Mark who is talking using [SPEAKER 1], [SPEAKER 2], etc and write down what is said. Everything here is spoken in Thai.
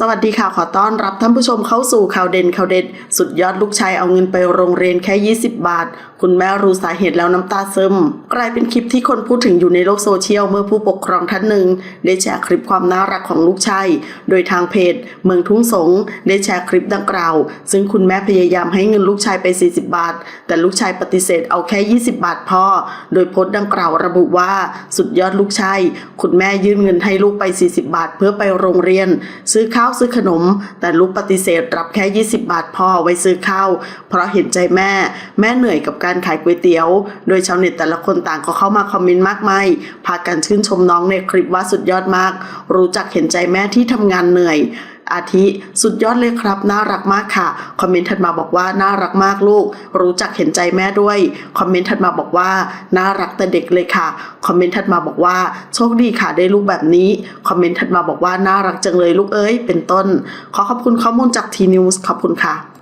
[SPEAKER 1] สวัสดีค่ะ ขอต้อนรับท่านผู้ชมเข้าสู่ข่าวเด่นข่าวเด็ด สุดยอดลูกชายเอาเงินไปโรงเรียนแค่ 20 บาท คุณแม่รู้สาเหตุแล้วน้ำตาซึม กลายเป็นคลิปที่คนพูดถึงอยู่ในโลกโซเชียล เมื่อผู้ปกครองท่านหนึ่ง ได้แชร์คลิปความน่ารักของลูกชาย โดยทางเพจ เมืองทุ่งสง ได้แชร์คลิปดังกล่าว ซึ่งคุณแม่พยายามให้เงินลูกชายไป 40 บาท แต่ลูกชายปฏิเสธเอาแค่ 20 บาทพ่อ โดยโพสต์ดังกล่าวระบุว่า สุดยอดลูกชาย คุณแม่ยื่นเงินให้ลูกไป 40 บาท เพื่อไปโรงเรียน ซื้อข้าวซื้อขนม แต่ลูกปฏิเสธรับแค่ 20 บาทพอไว้ซื้อข้าวเพราะเห็นใจแม่ แม่เหนื่อยกับการขายก๋วยเตี๋ยว โดยชาวเน็ตแต่ละคนต่างก็เข้ามาคอมเมนต์มากมายพากันชื่นชมน้องในคลิปว่าสุดยอดมาก รู้จักเห็นใจแม่ที่ทำงานเหนื่อย อาทิสุดยอดเลยครับ น่ารักมากค่ะ คอมเมนต์ถัดมาบอกว่าน่ารักมากลูก รู้จักเห็นใจแม่ด้วย คอมเมนต์ถัดมาบอกว่าน่ารักแต่เด็กเลยค่ะ คอมเมนต์ถัดมาบอกว่าโชคดีค่ะได้ลูกแบบนี้ คอมเมนต์ถัดมาบอกว่าน่ารักจังเลยลูกเอ้ย เป็นต้น ขอขอบคุณข้อมูลจากทีนิวส์ขอบคุณค่ะ